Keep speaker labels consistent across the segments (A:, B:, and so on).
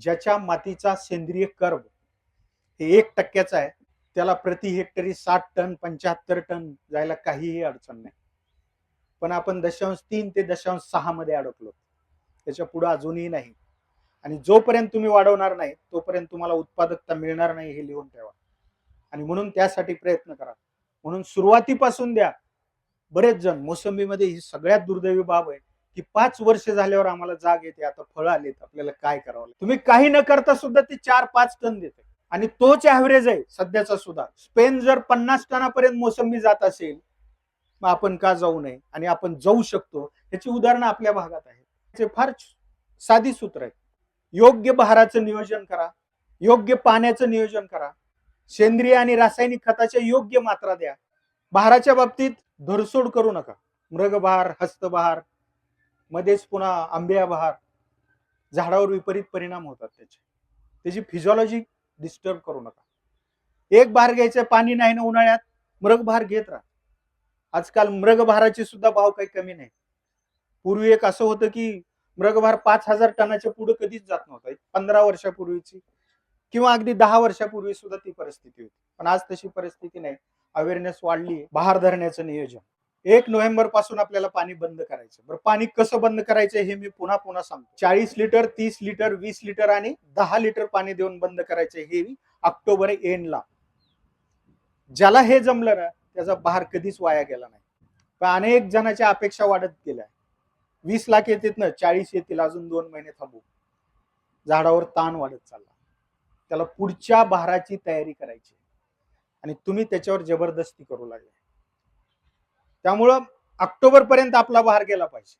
A: ज्याच्या मातीचा सेंद्रिय कर्ब हे एक टक्क्याचा आहे त्याला प्रति हेक्टरी साठ टन पंच्याहत्तर टन जायला काहीही अडचण नाही. पण आपण दशांश तीन ते दशांश सहा मध्ये अडकलो. त्याच्या पुढे अजूनही नाही. आणि जोपर्यंत तुम्ही वाढवणार नाही तोपर्यंत तुम्हाला उत्पादकता मिळणार नाही हे लिहून ठेवा. आणि म्हणून त्यासाठी प्रयत्न करा. म्हणून सुरुवातीपासून द्या. बरेच जण मोसंबीमध्ये ही सगळ्यात दुर्दैवी बाब आहे. की पाच वर्ष झाल्यावर आम्हाला जाग येते आता फळं आलेत आपल्याला काय करावं लागेल. तुम्ही काही न करता सुद्धा ते चार पाच टन देते. आणि तोच ऍव्हरेज आहे सध्याचा सुद्धा. स्पेन जर पन्नास टनापर्यंत मोसंबी जात असेल मग आपण का जाऊ नये? आणि आपण जाऊ शकतो. याची उदाहरणं आपल्या भागात आहेत. त्याचे फार साधी सूत्र आहे. योग्य बहाराचं नियोजन करा. योग्य पाण्याचं नियोजन करा. सेंद्रिय आणि रासायनिक खताच्या योग्य मात्रा द्या. बहाराच्या बाबतीत धरसोड करू नका. मृगबहार हस्तबहार मध्येच पुन्हा आंब्या बहार झाडावर विपरीत परिणाम होतात त्याचे. त्याची फिजिओलॉजी डिस्टर्ब करू नका. एक बहार घ्यायचं पाणी नाही ना उन्हाळ्यात मृग बहार घेत राहा. आजकाल मृगबहाराचे सुद्धा भाव काही कमी नाही. पूर्वी एक असं होतं की मृगभार पाच हजार टनाच्या पुढे कधीच जात नव्हता. एक पंधरा वर्षापूर्वीची किंवा अगदी दहा वर्षापूर्वी सुद्धा ती परिस्थिती होती. पण आज तशी परिस्थिती नाही. अवेअरनेस वाढली बहार धरण्याचं नियोजन. एक नोव्हेंबरपासून आपल्याला पाणी बंद करायचं. बरं पाणी कसं बंद करायचं हे मी पुन्हा पुन्हा सांगतो. चाळीस लिटर तीस लिटर वीस लिटर आणि दहा लिटर पाणी देऊन बंद करायचं हे ऑक्टोबर एंडला. ज्याला हे जमलं ना त्याचा बहार कधीच वाया गेला नाही. पण अनेक जणांच्या अपेक्षा वाढत गेल्या. वीस लाख येतात ना चाळीस येतील अजून दोन महिने थांबू. झाडावर ताण वाढत चालला. त्याला पुढच्या बहाराची तयारी करायची. आणि तुम्ही त्याच्यावर जबरदस्ती करू लागले. त्यामुळं ऑक्टोबर पर्यंत आपला बहार गेला पाहिजे.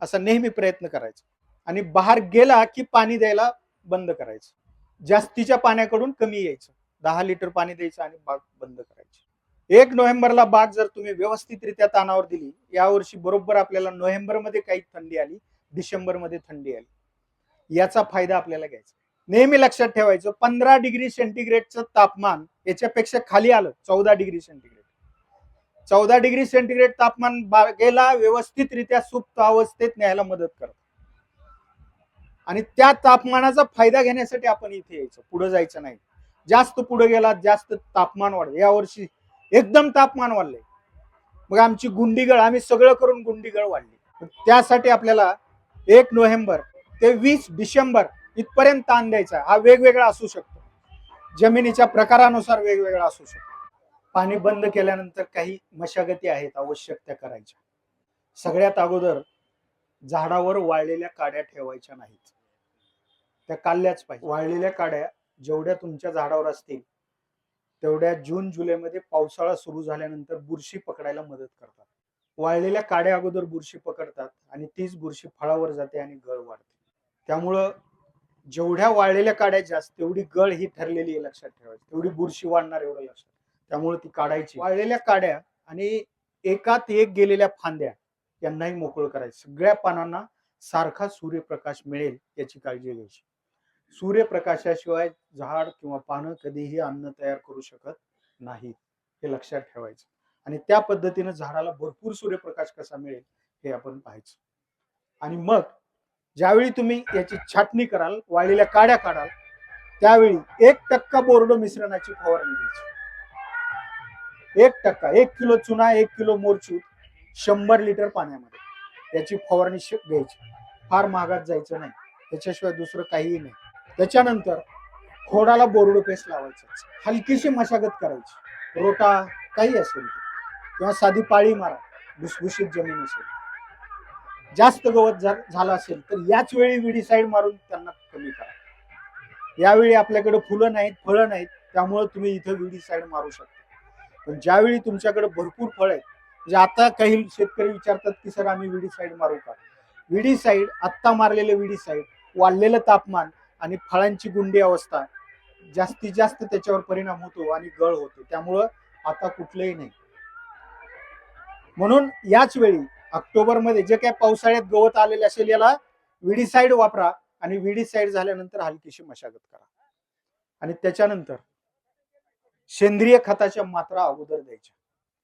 A: असा नेहमी प्रयत्न करायचा. आणि बहार गेला की पाणी द्यायला बंद करायचं. जास्तीच्या पाण्याकडून कमी यायचं. दहा लिटर पाणी द्यायचं आणि बाग बंद करायची. एक नोव्हेंबरला बाग जर तुम्ही व्यवस्थितरित्या तानावर दिली यावर्षी बरोबर आपल्याला नोव्हेंबरमध्ये काही थंडी आली डिसेंबरमध्ये थंडी आली. याचा फायदा आपल्याला घ्यायचा. नेहमी लक्षात ठेवायचं पंधरा डिग्री सेंटीग्रेडचं तापमान याच्यापेक्षा खाली आलं चौदा डिग्री सेंटीग्रेड. चौदा डिग्री सेंटीग्रेड तापमान बागेला व्यवस्थितरित्या सुप्त अवस्थेत न्यायला मदत करत आणि त्या तापमानाचा फायदा घेण्यासाठी आपण इथे यायचं पुढे जायचं नाही. जास्त पुढे गेला जास्त तापमान वाढलं. यावर्षी एकदम तापमान वाढले मग आमची गुंडीगळ आम्ही सगळं करून गुंडीगळ वाढली. त्यासाठी आपल्याला एक नोव्हेंबर ते वीस डिसेंबर इथपर्यंत ताण द्यायचा. हा वेगवेगळा असू शकतो. जमिनीच्या प्रकारानुसार वेगवेगळा असू शकतो. पाणी बंद केल्यानंतर काही मशागती आहेत आवश्यक त्या करायच्या. सगळ्यात अगोदर झाडावर वाळलेल्या काड्या ठेवायच्या नाहीत. त्या काढल्याच पाहिजे. वाळलेल्या काड्या जेवढ्या तुमच्या झाडावर असतील तेवढ्या जून जुलैमध्ये पावसाळा सुरू झाल्यानंतर बुरशी पकडायला मदत करतात. वाळलेल्या काड्या अगोदर बुरशी पकडतात आणि तीच बुरशी फळावर जाते आणि गळ वाढते. त्यामुळं जेवढ्या वाळलेल्या काड्या जास्त तेवढी गळ ही ठरलेली आहे लक्षात ठेवायची. तेवढी बुरशी वाढणार एवढं लक्षात त्यामुळे ती काढायची. वाळलेल्या काड्या आणि एकात एक गेलेल्या फांद्या यांनाही मोकळं करायचं. सगळ्या पानांना सारखा सूर्यप्रकाश मिळेल याची काळजी घ्यायची. सूर्यप्रकाशाशिवाय झाड किंवा पानं कधीही अन्न तयार करू शकत नाहीत हे लक्षात ठेवायचं. आणि त्या पद्धतीनं झाडाला भरपूर सूर्यप्रकाश कसा मिळेल हे आपण पाहायचं. आणि मग ज्यावेळी तुम्ही याची छाटणी कराल वाळलेल्या काड्या काढाल त्यावेळी एक टक्का बोर्ड मिश्रणाची फवारणी घ्यायची. एक टक्का एक किलो चुना एक किलो मोरचूत शंभर लिटर पाण्यामध्ये. याची फवारणी घ्यायची. फार महागात जायचं नाही. त्याच्याशिवाय दुसरं काहीही नाही. त्याच्यानंतर खोडाला बोरडो पेस्ट लावायचं हलकीशी मशागत करायची. रोटा काही असेल किंवा साधी पाळी मारा. भुसभुशीत जमीन असेल जास्त गवत झालं असेल तर याच वेळी विडीसाईड मारून त्यांना कमी करा. यावेळी आपल्याकडे फुलं नाहीत फळं नाहीत. त्यामुळे तुम्ही इथं विडीसाईड मारू शकता. पण ज्यावेळी तुमच्याकडे भरपूर फळ आहेत म्हणजे आता काही शेतकरी विचारतात की सर आम्ही विडीसाईड मारू का? विडीसाईड आत्ता मारलेले विडीसाईड वाढलेलं तापमान आणि फळांची गुंडी अवस्था जास्तीत जास्त त्याच्यावर परिणाम होतो आणि गळ होतो. त्यामुळं आता कुठलंही नाही. म्हणून याच वेळी ऑक्टोबरमध्ये जे काही पावसाळ्यात गवत आलेले असेल याला विडीसाईड वापरा आणि विडीसाईड झाल्यानंतर हलकीशी मशागत करा. आणि त्याच्यानंतर सेंद्रिय खताच्या मात्रा अगोदर द्यायच्या.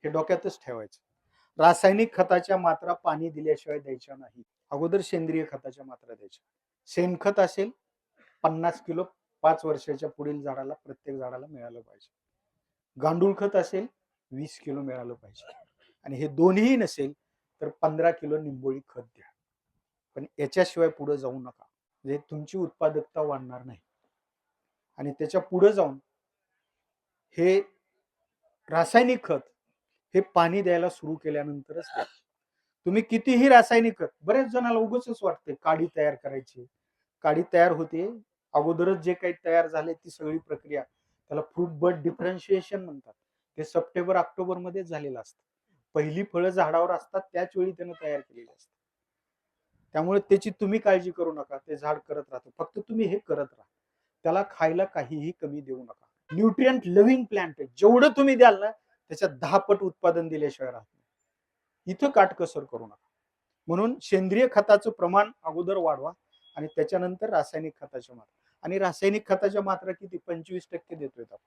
A: हे डोक्यातच ठेवायचं. रासायनिक खताच्या मात्रा पाणी दिल्याशिवाय द्यायच्या नाही. अगोदर सेंद्रिय खताच्या मात्रा द्यायच्या. शेणखत असेल पन्नास किलो पाच वर्षाच्या पुढील झाडाला प्रत्येक झाडाला मिळालं पाहिजे. गांडूळ खत असेल वीस किलो मिळालं पाहिजे. आणि हे दोन्ही नसेल तर पंधरा किलो निंबोळी खत द्या. पण याच्याशिवाय पुढे जाऊ नका. म्हणजे तुमची उत्पादकता वाढणार नाही. आणि त्याच्या पुढे जाऊन हे रासायनिक खत हे पाणी द्यायला सुरू केल्यानंतरच तुम्ही कितीही रासायनिक खत बरेच जणाला उगच वाटते काडी तयार करायची. काडी तयार होते अगोदरच जे काही तयार झाले ती सगळी प्रक्रिया त्याला फ्रूट बड डिफरन्शिएशन म्हणतात. ते सप्टेंबर ऑक्टोबरमध्ये झालेलं असतं. पहिली फळं झाडावर असतात त्याच वेळी त्यानं तयार केलेली असतात. त्यामुळे त्याची तुम्ही काळजी करू नका ते झाड करत राहतं. फक्त तुम्ही हे करत राहा. त्याला खायला काहीही कमी देऊ नका. न्यूट्रियंट लव्हिंग प्लांट आहे. जेवढं तुम्ही द्याल ना त्याच्यात दहा पट उत्पादन दिल्याशिवाय राहत नाही. इथं काटकसर करू नका. म्हणून सेंद्रिय खताचं प्रमाण अगोदर वाढवा आणि त्याच्यानंतर रासायनिक खताच्या मात्रा. आणि रासायनिक खताच्या मात्रा किती? पंचवीस टक्के देतोय आपण.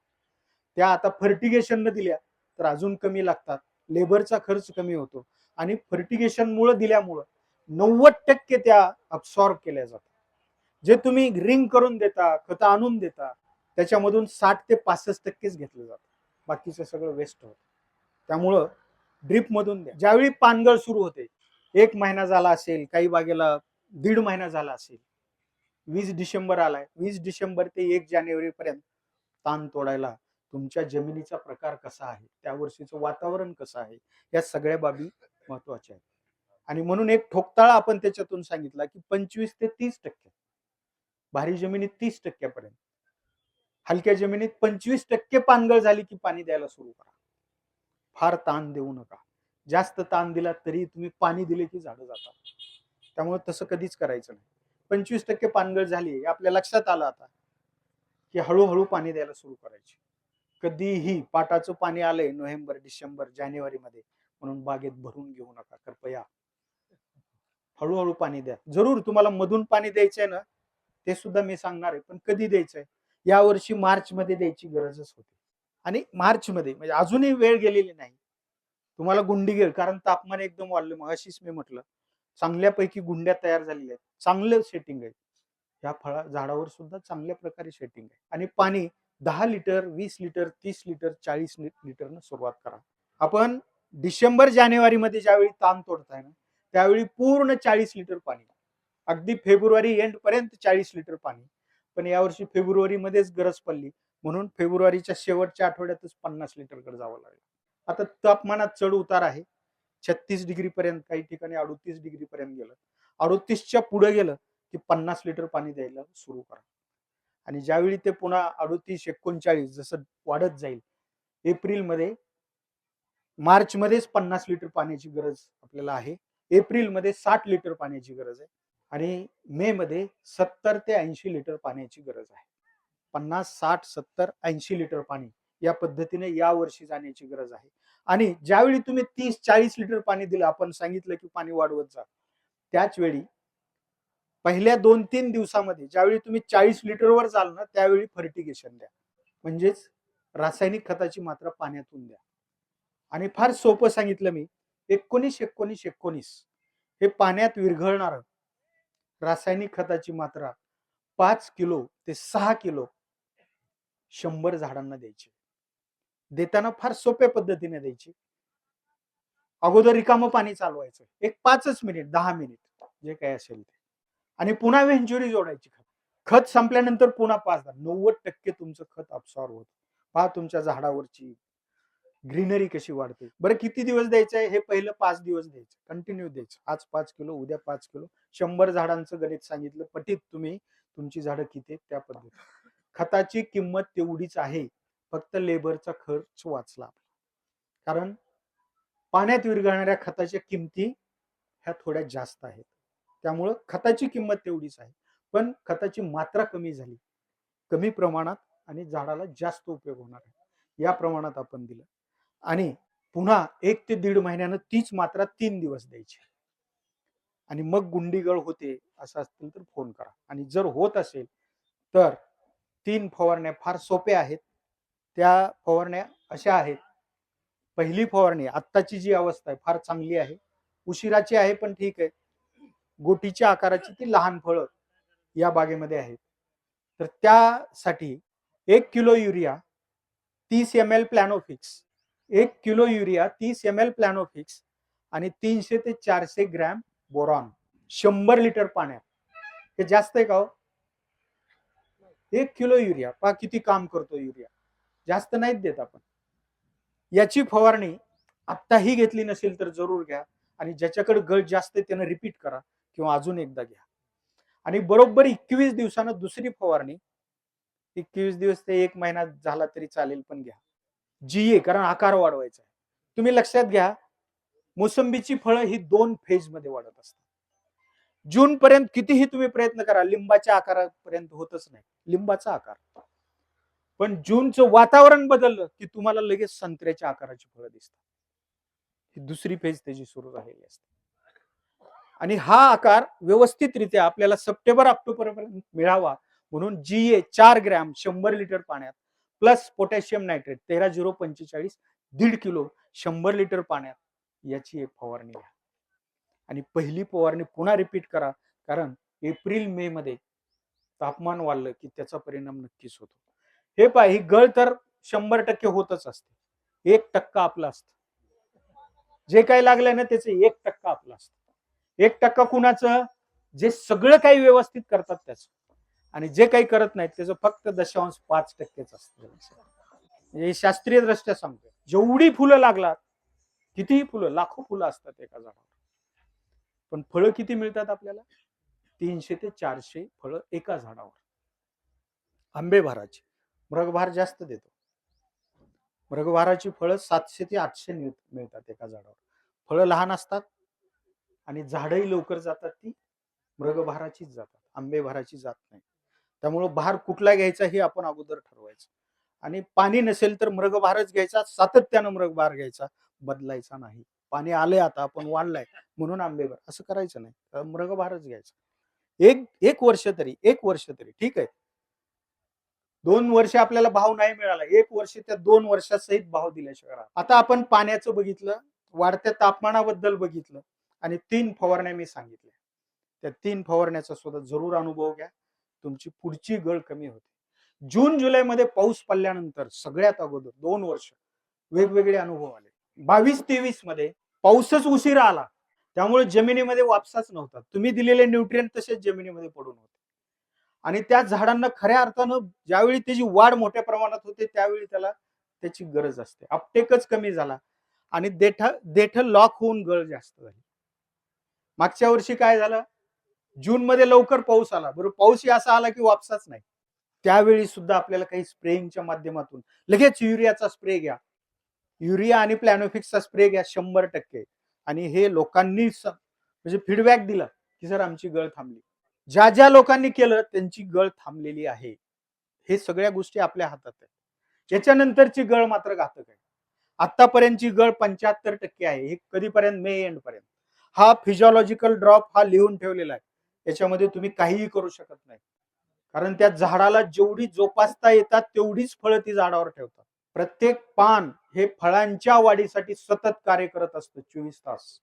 A: त्या आता फर्टिगेशन न दिल्या तर अजून कमी लागतात. लेबरचा खर्च कमी होतो. आणि फर्टिगेशनमुळे दिल्यामुळं नव्वद टक्के त्या अब्सॉर्ब केल्या जातात. जे तुम्ही रिंग करून देता खतं आणून देता त्याच्यामधून साठ ते पासष्ट टक्केच घेतलं जातं. बाकीचं सगळं वेस्ट होतं. त्यामुळं ड्रीपमधून द्या. ज्यावेळी पानगळ सुरू होते एक महिना झाला असेल काही बागेला दीड महिना झाला असेल वीस डिसेंबर आलाय. वीस डिसेंबर ते एक जानेवारी पर्यंत ताण तोडायला तुमच्या जमिनीचा प्रकार कसा आहे त्या वर्षीचं वातावरण कसं आहे या सगळ्या बाबी महत्त्वाच्या आहेत. आणि म्हणून एक ठोकताळा आपण त्याच्यातून सांगितला की पंचवीस ते तीस टक्के. भारी जमिनीत तीस टक्क्यापर्यंत. हलक्या जमिनीत पंचवीस टक्के पानगळ झाली की पाणी द्यायला सुरू करा. फार ताण देऊ नका. जास्त ताण दिला तरी तुम्ही पाणी दिले की झाडं जातात. त्यामुळे तसं कधीच करायचं नाही. पंचवीस टक्के पानगळ झाली आपल्या लक्षात आलं आता की हळूहळू पाणी द्यायला सुरू करायची. कधीही पाटाचं पाणी आलंय नोव्हेंबर डिसेंबर जानेवारी मध्ये म्हणून बागेत भरून घेऊ नका कृपया. हळूहळू पाणी द्या. जरूर तुम्हाला मधून पाणी द्यायचंय ना ते सुद्धा मी सांगणार आहे पण कधी द्यायचंय? या वर्षी मार्च मध्ये द्यायची गरजच होती. आणि मार्च मध्ये म्हणजे अजूनही वेळ गेलेली नाही. तुम्हाला गुंडी गेल कारण तापमान एकदम वाढलं. मग अशीच मी म्हटलं चांगल्यापैकी गुंड्या तयार झालेल्या आहेत. चांगलं सेटिंग आहे. या फळा झाडावर सुद्धा चांगल्या प्रकारे सेटिंग आहे. आणि पाणी दहा लिटर वीस लिटर तीस लिटर चाळीस लिटरनं सुरुवात करा. आपण डिसेंबर जानेवारी मध्ये ज्यावेळी ताण तोडताय ना त्यावेळी पूर्ण चाळीस लिटर पाणी. अगदी फेब्रुवारी एंड पर्यंत चाळीस लिटर पाणी. पण यावर्षी फेब्रुवारी मध्येच गरज पडली. म्हणून फेब्रुवारीच्या शेवटच्या आठवड्यातच पन्नास लिटरकडे जावं लागलं. आता तापमानात चढ उतार आहे. छत्तीस डिग्री पर्यंत काही ठिकाणी अडुतीस डिग्री पर्यंत गेलं. अडोतीसच्या पुढे गेलं की पन्नास लिटर पाणी द्यायला सुरू करा. आणि ज्यावेळी ते पुन्हा अडुतीस एकोणचाळीस जसं वाढत जाईल एप्रिलमध्ये मार्च मध्येच पन्नास लिटर पाण्याची गरज आपल्याला आहे. एप्रिलमध्ये साठ लिटर पाण्याची गरज आहे. आणि मे मध्ये सत्तर ते ऐंशी लिटर पाण्याची गरज आहे. पन्नास साठ सत्तर ऐंशी लिटर पाणी या पद्धतीने या वर्षी जाण्याची गरज आहे. आणि ज्यावेळी तुम्ही तीस चाळीस लिटर पाणी दिलं आपण सांगितलं की पाणी वाढवत जा त्याच वेळी पहिल्या दोन तीन दिवसामध्ये ज्यावेळी तुम्ही चाळीस लिटरवर जाल ना त्यावेळी फर्टिगेशन द्या. म्हणजेच रासायनिक खताची मात्रा पाण्यातून द्या. आणि फार सोपं सांगितलं मी एकोणीस एकोणीस एकोणीस हे पाण्यात विरघळणार रासायनिक खताची मात्रा पाच किलो ते सहा किलो शंभर झाडांना द्यायची. देताना फार सोप्या पद्धतीने द्यायची. अगोदर रिकामं पाणी चालवायचं. एक पाचच मिनिट दहा मिनिट जे काय असेल ते. आणि पुन्हा वेंचुरी जोडायची खत. खत संपल्यानंतर पुन्हा पाच दहा नव्वद टक्के तुमचं खत अब्सॉर्ब होत. पहा तुमच्या झाडावरची ग्रीनरी कशी वाढते? बरं किती दिवस द्यायचं आहे? हे पहिलं पाच दिवस द्यायचं. कंटिन्यू द्यायचं. आज पाच किलो उद्या पाच किलो. शंभर झाडांचं गणित सांगितलं. पटीत तुम्ही. तुमची झाडं किती त्या पद्धतीने खताची किंमत तेवढीच आहे. फक्त लेबरचा खर्च वाचला कारण पाण्यात विरघळणाऱ्या खताच्या किमती ह्या थोड्या जास्त आहेत. त्यामुळं खताची किंमत तेवढीच आहे. पण खताची मात्रा कमी झाली. कमी प्रमाणात आणि झाडाला जास्त उपयोग होणार आहे. या प्रमाणात आपण दिलं. आणि पुन्हा एक ते दीड महिन्यानं तीच मात्रा तीन दिवस द्यायची. आणि मग गुंडीगळ होते असं असतील तर फोन करा. आणि जर होत असेल तर तीन फवारण्या फार सोप्या आहेत. त्या फवारण्या अशा आहेत. पहिली फवारणी आत्ताची जी अवस्था आहे फार चांगली आहे. उशिराची आहे पण ठीक आहे. गोटीच्या आकाराची ती लहान फळं या बागेमध्ये आहेत. तर त्यासाठी एक किलो युरिया तीस एम एल प्लॅनोफिक्स एक किलो युरिया तीस एम एल प्लॅनोफिक्स आणि तीनशे ते चारशे ग्रॅम बोरॉन. शंभर लिटर पाण्यात. हे जास्त आहे का हो? एक किलो युरिया. पा किती काम करतो युरिया. जास्त नाहीत देत आपण. याची फवारणी आत्ताही घेतली नसेल तर जरूर घ्या आणि ज्याच्याकडे गळ जास्त आहे त्यानं रिपीट करा किंवा अजून एकदा घ्या. आणि बरोबर एकवीस दिवसानं दुसरी फवारणी. एकवीस दिवस ते एक महिना झाला तरी चालेल पण घ्या. जी ए कारण आकार वाढवायचा आहे. तुम्ही लक्षात घ्या मोसंबीची फळं ही दोन फेजमध्ये वाढत असतात. जून पर्यंत कितीही तुम्ही प्रयत्न करा लिंबाच्या आकारापर्यंत होतच नाही. लिंबाचा आकार. पण जूनचं वातावरण बदललं की तुम्हाला लगेच संत्र्याच्या आकाराची फळं दिसतात. ही दुसरी फेज त्याची सुरू झालेली असते. आणि हा आकार व्यवस्थितरित्या आपल्याला सप्टेंबर ऑक्टोबर पर्यंत मिळावा म्हणून जी ए चार ग्रॅम शंभर लिटर पाण्यात प्लस पोटॅशियम नायट्रेट तेरा झिरो पंचेचाळीस दीड किलो शंभर लिटर पाण्यात याची एक फवारणी घ्या. आणि पहिली फवारणी पुन्हा रिपीट करा कारण एप्रिल मे मध्ये तापमान वाढलं की त्याचा परिणाम नक्कीच होतो. हे पाय ही गळ तर शंभर टक्के होतच असते. एक टक्का आपला असत. जे काही लागलंय ना त्याचं एक टक्का आपलं असतं. एक टक्का कुणाचं? जे सगळं काही व्यवस्थित करतात त्याचं. आणि जे काही करत नाहीत त्याचं फक्त दशांश पाच टक्केच असतं. म्हणजे हे शास्त्रीय दृष्ट्या सांगतो जेवढी फुलं लागलात कितीही फुलं लाखो फुलं असतात एका झाडावर. पण फळं किती मिळतात आपल्याला? तीनशे ते चारशे फळं एका झाडावर. आंबेभाराची मृगभार जास्त देतो. मृगभाराची फळं सातशे ते आठशे मिळ- मिळतात एका झाडावर. फळं लहान असतात आणि झाडही लवकर जातात ती. मृगभाराचीच जातात. आंबेभाराची जात नाही. त्यामुळं भार कुठला घ्यायचा हे आपण अगोदर ठरवायचं. आणि पाणी नसेल तर मृगभारच घ्यायचा सातत्यानं मृगभार घ्यायचा बदलायचा नाही. पाणी आलंय आता आपण वाढलाय म्हणून आंबेवर. असं करायचं नाही. मृग मृगभारच घ्यायचा. एक एक वर्ष तरी एक वर्ष तरी ठीक आहे? दोन वर्ष आपल्याला भाव नाही मिळाला. एक वर्ष त्या दोन वर्षासहित भाव दिल्याशिवाय आता आपण पाण्याचं बघितलं वाढत्या तापमानाबद्दल बघितलं आणि तीन फवारण्या मी सांगितल्या. त्या तीन फवारण्याचा सुद्धा जरूर अनुभव घ्या. तुमची पुढची गळ कमी होते. जून जुलैमध्ये पाऊस पडल्यानंतर सगळ्यात अगोदर दोन वर्ष वेगवेगळे अनुभव आले. बावीस तेवीसमध्ये पाऊसच उशिरा आला. त्यामुळे जमिनीमध्ये वापसाच नव्हता. तुम्ही दिलेले न्यूट्रियन तसेच जमिनीमध्ये पडून होते. आणि त्या झाडांना खऱ्या अर्थानं ज्यावेळी त्याची वाढ मोठ्या प्रमाणात होते त्यावेळी त्याला त्याची गरज असते. अपटेकच कमी झाला. आणि देठ देठ लॉक होऊन गळ जास्त झाली. मागच्या वर्षी काय झालं? जून मध्ये लवकर पाऊस आला. बरोबर पाऊसही असा आला की वापसाच नाही. त्यावेळी सुद्धा आपल्याला काही स्प्रेइंगच्या माध्यमातून लगेच युरियाचा स्प्रे घ्या. युरिया आणि प्लॅनोफिक्सचा स्प्रे घ्या शंभर टक्के. आणि हे लोकांनी म्हणजे फीडबॅक दिला की सर आमची गळ थांबली. ज्या ज्या लोकांनी केलं त्यांची गळ थांबलेली आहे. हे सगळ्या गोष्टी आपल्या हातात आहेत. याच्यानंतरची गळ मात्र घातक आहे. आतापर्यंतची गळ पंच्याहत्तर टक्के आहे. हे कधीपर्यंत? मे एंड पर्यंत हा फिजिओलॉजिकल ड्रॉप हा लिहून ठेवलेला आहे. याच्यामध्ये तुम्ही काहीही करू शकत नाही. कारण त्या झाडाला जेवढी जोपासता येतात तेवढीच फळं ती झाडावर ठेवतात. प्रत्येक पान हे फळांच्या वाढीसाठी सतत कार्य करत असतं चोवीस तास.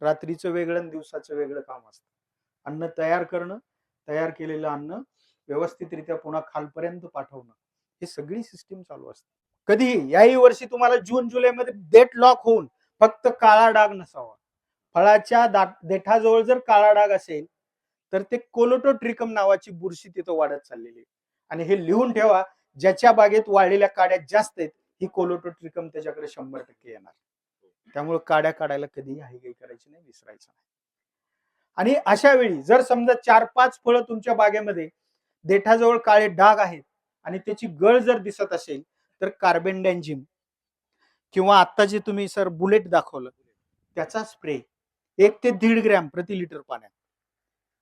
A: रात्रीचं वेगळं आणि दिवसाचं वेगळं काम असतं. अन्न तयार करणं तयार केलेलं अन्न व्यवस्थितरित्या पुन्हा खालपर्यंत पाठवणं हे सगळी सिस्टीम चालू असते. कधीही याही वर्षी तुम्हाला जून जुलैमध्ये डेट लॉक होऊन फक्त काळा डाग नसावा. फळाच्या दा- देठाजवळ जर काळा डाग असेल तर ते कोलोटोट्रिकम नावाची बुरशी तिथं वाढत चाललेली आहे. आणि हे लिहून ठेवा ज्याच्या बागेत वाढलेल्या काड्या जास्त आहेत ही कोलोटोट्रिकम त्याच्याकडे शंभर टक्के येणार. त्यामुळे काड्या काढायला कधीही हायगाई करायची नाही विसरायचं नाही. आणि अशा वेळी जर समजा चार पाच फळं तुमच्या बागेमध्ये देठाजवळ काळे डाग आहेत आणि त्याची गळ जर दिसत असेल तर कार्बेंडॅन्झिम किंवा आता जे तुम्ही सर बुलेट दाखवलं त्याचा स्प्रे एक ते दीड ग्रॅम प्रति लिटर पाण्यात.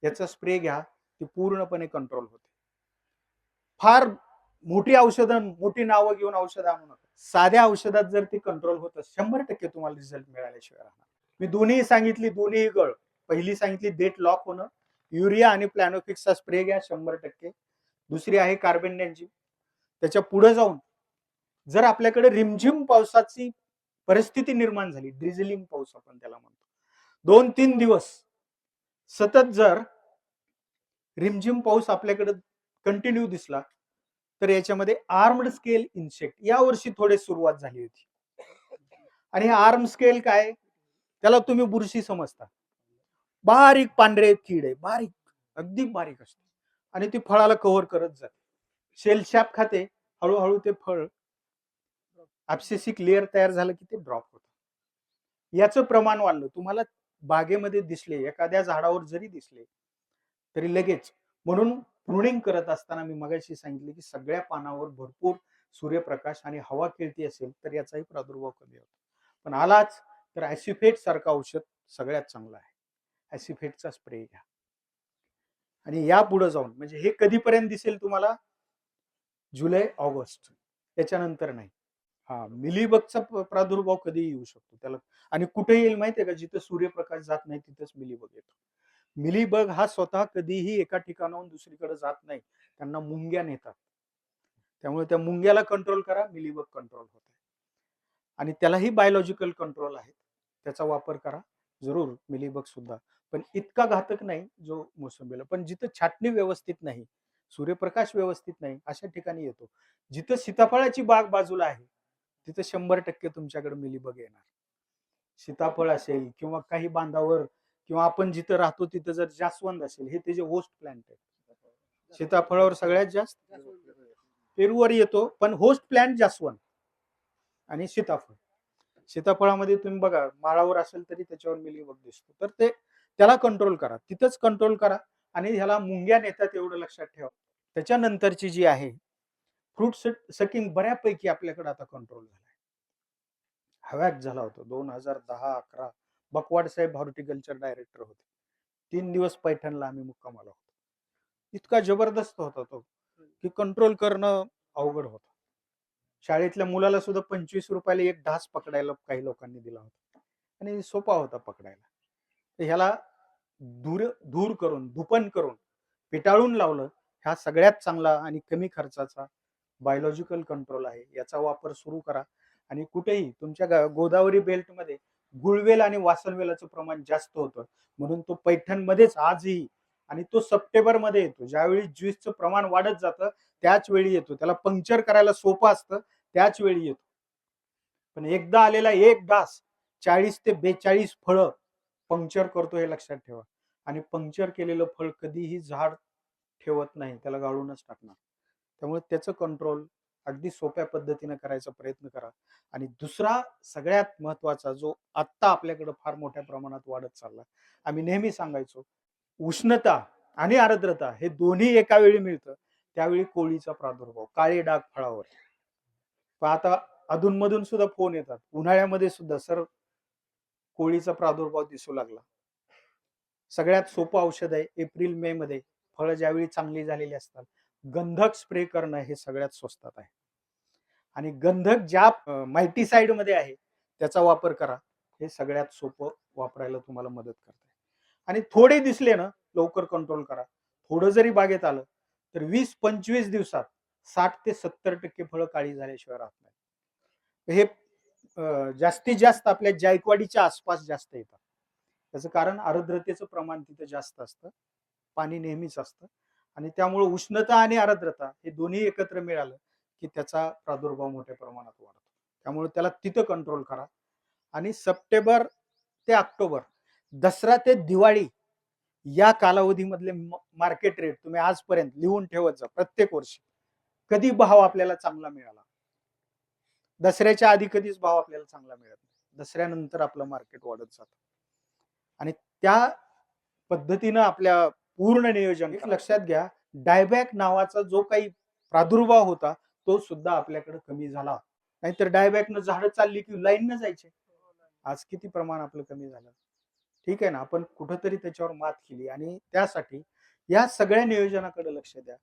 A: याचा स्प्रे घ्या ती पूर्णपणे कंट्रोल होते. फार मोठी औषधं मोठी नावं घेऊन औषधं आणू नका. साध्या औषधात जर ती कंट्रोल होत शंभर टक्के तुम्हाला रिझल्ट मिळाल्याशिवाय राहणार. मी दोन्ही सांगितली दोन्ही गळ. पहिली सांगितली डेट लॉक होणं. युरिया आणि प्लॅनोफिक्सचा स्प्रे घ्या शंभर टक्के. दुसरी आहे कार्बेंडॅन्झिम त्याच्या पुढे जाऊन जर आपल्याकडे रिमझिम पावसाची परिस्थिती निर्माण झाली ड्रिझलिंग पाऊस आपण त्याला म्हणतो. दोन तीन दिवस सतत जर रिमझिम पाऊस आपल्याकडे कंटिन्यू दिसला तर याच्यामध्ये आर्म्ड स्केल इन्सेक्ट या वर्षी थोडे सुरुवात झाली होती. आणि आर्म स्केल काय? त्याला तुम्ही बुरशी समजता. बारीक पांढरे कीड आहे बारीक अगदी बारीक असते आणि ती फळाला कव्हर करत जाते. शेलशॅप खाते हळूहळू ते फळ ऍप्सेसिक लेअर तयार झालं की ते ड्रॉप होतं. याचं प्रमाण वाढलं. तुम्हाला बागेमध्ये दिसले एखाद्या झाडावर जरी दिसले तरी लगेच. म्हणून प्रुनिंग करत असताना मी मगाशी सांगितले की सगळ्या पानावर भरपूर सूर्यप्रकाश आणि हवा खेळती असेल तर याचाही प्रादुर्भाव कमी होतो. पण आलाच तर ऍसिफेट सारखं औषध सगळ्यात चांगलं आहे. ऍसिफेटचा स्प्रे घ्या. आणि या पुढे जाऊन म्हणजे हे कधीपर्यंत दिसेल तुम्हाला? जुलै ऑगस्ट. त्याच्यानंतर नाही. हा मिलीबगचा प्रादुर्भाव कधी येऊ शकतो. त्याला आणि कुठे येईल माहितीये का? जिथं सूर्यप्रकाश जात नाही तिथंच मिलीबग येतो. मिलीबग हा स्वतः कधीही एका ठिकाणाहून दुसरीकडे जात नाही. त्यांना मुंग्या नेतात. त्यामुळे त्या मुंग्याला कंट्रोल करा मिलीबग कंट्रोल होते आणि त्यालाही बायोलॉजिकल कंट्रोल आहे त्याचा वापर करा. जरूर मिलीबग सुद्धा. पण इतका घातक नाही जो मोसंबीला. पण जिथं छाटणी व्यवस्थित नाही सूर्यप्रकाश व्यवस्थित नाही अशा ठिकाणी येतो. जिथं सीताफळाची बाग बाजूला आहे तिथं शंभर टक्के तुमच्याकडे मिलीबग येणार. सीताफळ असेल किंवा काही बांधावर किंवा आपण जिथं राहतो तिथं जर जास्वंद असेल हे त्याचे होस्ट प्लांट आहेत सीताफळावर सगळ्यात जास्त पेरूवर येतो पण होस्ट प्लांट जास्वंद आणि सीताफळ. सीताफळामध्ये तुम्ही बघा माळावर असेल तरी त्याच्यावर मिलीबग दिसतो. तर ते त्याला कंट्रोल करा. तिथंच कंट्रोल करा आणि ह्याला मुंग्या नेतात एवढं लक्षात ठेवा. त्याच्यानंतरची जी आहे फ्रूट सकिंग बऱ्यापैकी आपल्याकडे आता कंट्रोल झालाय. हव्याक झाला होता दोन हजार दहा अकरा. बकवाड साहेब हॉर्टिकल्चर डायरेक्टर होते. तीन दिवस पैठणला आम्ही मुक्कामाला होतो. इतका जबरदस्त होता तो की कंट्रोल करणं अवघड होतं. शाळेतल्या मुलाला सुद्धा पंचवीस रुपयाला एक ढास पकडायला काही लोकांनी दिला होता. आणि सोपा होता पकडायला. तर ह्याला दूर दूर करून धुपन करून पिटाळून लावलं हा सगळ्यात चांगला आणि कमी खर्चाचा बायोलॉजिकल कंट्रोल आहे. याचा वापर सुरू करा. आणि कुठेही तुमच्या गोदावरी बेल्टमध्ये गुळवेल आणि वासनवेलाचं प्रमाण जास्त होतं. म्हणून तो पैठणमध्येच आजही आणि तो सप्टेंबरमध्ये येतो. ज्यावेळी ज्यूसचं प्रमाण वाढत जातं त्याच वेळी येतो. त्याला पंक्चर करायला सोपं असतं त्याच वेळी येतो. पण एकदा आलेला एक डास चाळीस ते बेचाळीस फळं पंक्चर करतो हे लक्षात ठेवा. आणि पंक्चर केलेलं फळ कधीही झाड ठेवत नाही त्याला गाळूनच टाकणार. त्यामुळे त्याचं कंट्रोल अगदी सोप्या पद्धतीने करायचा प्रयत्न करा. आणि दुसरा सगळ्यात महत्त्वाचा जो आत्ता आपल्याकडे फार मोठ्या प्रमाणात वाढत चालला आम्ही नेहमी सांगायचो उष्णता आणि आर्द्रता हे दोन्ही एका वेळी मिळतं त्यावेळी कोळीचा प्रादुर्भाव काळे डाग फळावर. पण आता अधूनमधून सुद्धा फोन येतात. उन्हाळ्यामध्ये सुद्धा सर कोळीचा प्रादुर्भाव दिसू लागला. सगळ्यात सोपं औषध आहे एप्रिल मे मध्ये फळं ज्यावेळी चांगली झालेली असतात गंधक स्प्रे करणं हे सगळ्यात स्वस्तात आहे. आणि गंधक ज्या मायटीसाइडमध्ये आहे त्याचा वापर करा. हे सगळ्यात सोपं वापरायला तुम्हाला मदत करते आणि थोडे दिसले ना लवकर कंट्रोल करा. थोडं जरी बागेत आलं तर वीस पंचवीस दिवसात साठ ते सत्तर टक्के फळं काळी झाल्याशिवाय राहत नाही हे जास्तीत जास्त आपल्या जायकवाडीच्या आसपास जास्त येतात. त्याचं कारण आर्द्रतेचं प्रमाण तिथं जास्त असतं. पाणी नेहमीच असतं. आणि त्यामुळे उष्णता आणि आर्द्रता हे दोन्ही एकत्र मिळालं की त्याचा प्रादुर्भाव मोठ्या प्रमाणात वाढतो. त्यामुळे त्याला तिथं कंट्रोल करा. आणि सप्टेंबर ते ऑक्टोबर दसरा ते दिवाळी या कालावधीमधले मार्केट रेट तुम्ही आजपर्यंत लिहून ठेवत जा प्रत्येक वर्षी. कधी भाव आपल्याला चांगला मिळाला? दसऱ्याच्या आधी कधीच भाव आपल्याला चांगला मिळत नाही. दसऱ्यानंतर आपलं मार्केट वाढत जातं. आणि त्या पद्धतीनं आपल्या पूर्ण नियोजन लक्षात घ्या डायबॅक नावाचा जो काही प्रादुर्भाव होता तो सुद्धा आपल्याकडे कमी झाला. नाहीतर डायबॅकनं झाडं चालली की लाईननं जायचे. आज किती प्रमाण आपलं कमी झालं. ठीक आहे ना? आपण कुठंतरी त्याच्यावर मात केली आणि त्यासाठी या सगळ्या नियोजनाकडे लक्ष द्या.